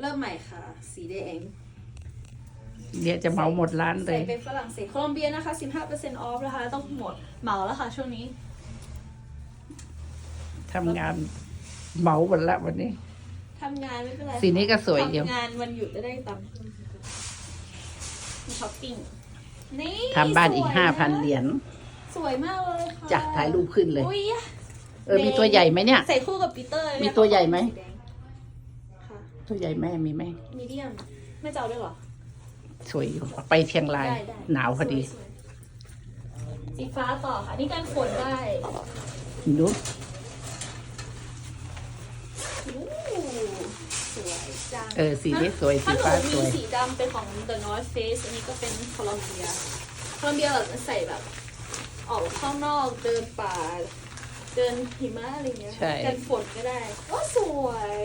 เริ่มใหม่ค่ะ สีแดงเดี๋ยวจะเหมาหมดร้านเลใส่ย เป็นฝรั่งเศสโคลอมเบียนะคะ 15% off นะคะ ต้องหมดเหมาแล้วค่ะ ช่วงนี้ ทำงานเหมาหมดละวันนี้ ทำงานไม่เป็นไรสีนี้ก็สวยอยู่ทำงานวันหยุดจะได้ตังค์มาช้อปปิ้ง นี่ทำบ้านอีกสวยะห้าพันเหรียญสวยมากเลยค่ะจะถ่ายรูปขึ้นเลย อุ้ยเออ มีตัวใหญ่ไหมเนี่ย ใส่คู่กับปีเตอร์เลยมีตัวใหญ่ไหม สีแดงค่ะ ตัวใหญ่แม่มีไหมมีเดียมไม่จะเอาด้วยเหรอ สวยอยู่ไปเชียงราย ได้ได้ หนาวพอดีสวยๆสีฟ้าต่อค่ะ นี่การขนได้ดูอู้สวยจังเออสีนี้สวยสีถ้าหนูฟ้าสมีวย สีดำเป็นของ The North Face อันนี้ก็เป็นโคลอมเบียโคลอมเบียแบบใส่แบบ ออกข้างนอกเดินป่า เดินหิมะอะไรเงี้ยใช่ กันฝนก็ได้โอ้สวย